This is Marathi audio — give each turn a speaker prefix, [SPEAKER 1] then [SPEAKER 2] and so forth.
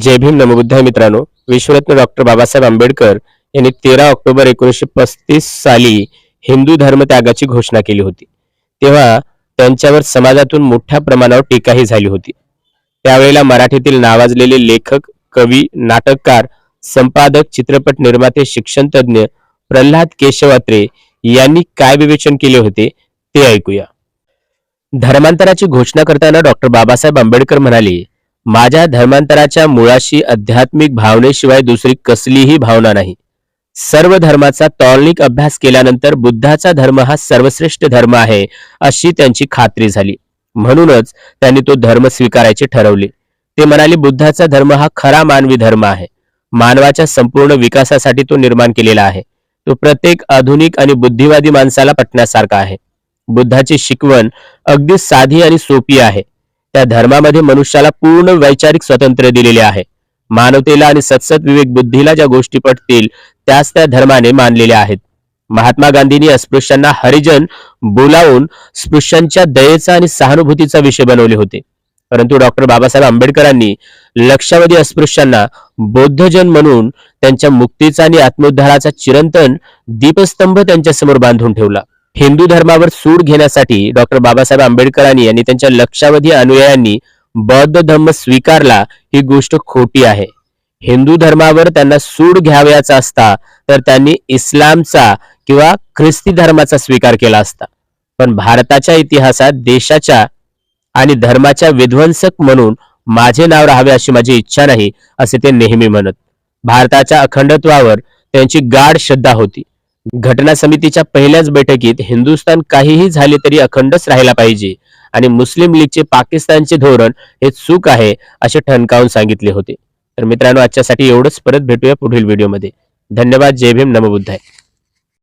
[SPEAKER 1] जय भीम नमबुद्धाय मित्रांनो. विश्वरत्न डॉक्टर बाबासाहेब आंबेडकर यांनी तेरा ऑक्टोबर एकोणीसशे पस्तीस साली हिंदू धर्म त्यागाची घोषणा केली होती. तेव्हा त्यांच्यावर समाजातून मोठ्या प्रमाणावर टीकाही झाली होती. त्यावेळेला मराठीतील नावाजलेले लेखक कवी नाटककार संपादक चित्रपट निर्माते शिक्षणतज्ञ प्रल्हाद केशवात्रे यांनी काय विवेचन केले होते ते ऐकूया. धर्मांतराची घोषणा करताना डॉक्टर बाबासाहेब आंबेडकर म्हणाले माझ्या धर्मांतराच्या मुळाशी आध्यात्मिक भावनेशिवाय दुसरी कसलीही भावना नाही. सर्व धर्माचा तौलनिक अभ्यास केल्यानंतर बुद्धाचा धर्म हा सर्वश्रेष्ठ धर्म आहे अशी त्यांची खात्री झाली. म्हणूनच त्यांनी तो धर्म स्वीकारायचे ठरवले. ते म्हणाले बुद्धाचा धर्म हा खरा मानवी धर्म आहे. मानवाच्या संपूर्ण विकासासाठी तो निर्माण केलेला आहे. तो प्रत्येक आधुनिक आणि बुद्धिवादी माणसाला पटण्यासारखा आहे. बुद्धाची शिकवण अगदी साधी आणि सोपी आहे. त्या धर्मामध्ये मनुष्याला पूर्ण वैचारिक स्वातंत्र्य दिलेले आहे. मानवतेला आणि सतसत विवेक बुद्धीला ज्या गोष्टी पटतील त्याच त्या धर्माने मानलेल्या आहेत. महात्मा गांधींनी अस्पृश्यांना हरिजन बोलावून स्पृश्यांच्या दयेचा आणि सहानुभूतीचा विषय बनवले होते. परंतु डॉक्टर बाबासाहेब आंबेडकरांनी लक्षावधी अस्पृश्यांना बौद्धजन म्हणून त्यांच्या मुक्तीचा आणि आत्मोद्धाराचा चिरंतन दीपस्तंभ त्यांच्यासमोर बांधून ठेवला. हिंदू धर्मावर सूड घेण्यासाठी डॉक्टर बाबासाहेब आंबेडकरांनी यांनी त्यांच्या लक्षावधी अनुयायांनी बौद्ध धर्म स्वीकारला ही गोष्ट खोटी आहे. हिंदू धर्मावर त्यांना सूड घ्यावयाचा असता तर त्यांनी इस्लामचा किंवा ख्रिस्ती धर्माचा स्वीकार केला असता. पण भारताच्या इतिहासात देशाच्या आणि धर्माच्या विध्वंसक म्हणून माझे नाव राहावे अशी माझी इच्छा नाही असे ते नेहमी म्हणत. भारताच्या अखंडत्वावर त्यांची गाढ श्रद्धा होती. घटना समितीच्या पहिल्याच बैठकीत हिंदुस्थान काहीही झाले तरी अखंडच राहायला पाहिजे आणि मुस्लिम लीगचे पाकिस्तानचे धोरण हे चूक आहे असे ठणकावून सांगितले होते. तर मित्रांनो आजच्यासाठी एवढंच. परत भेटूया पुढील व्हिडिओमध्ये. धन्यवाद. जय भीम. नमबुद्धाय.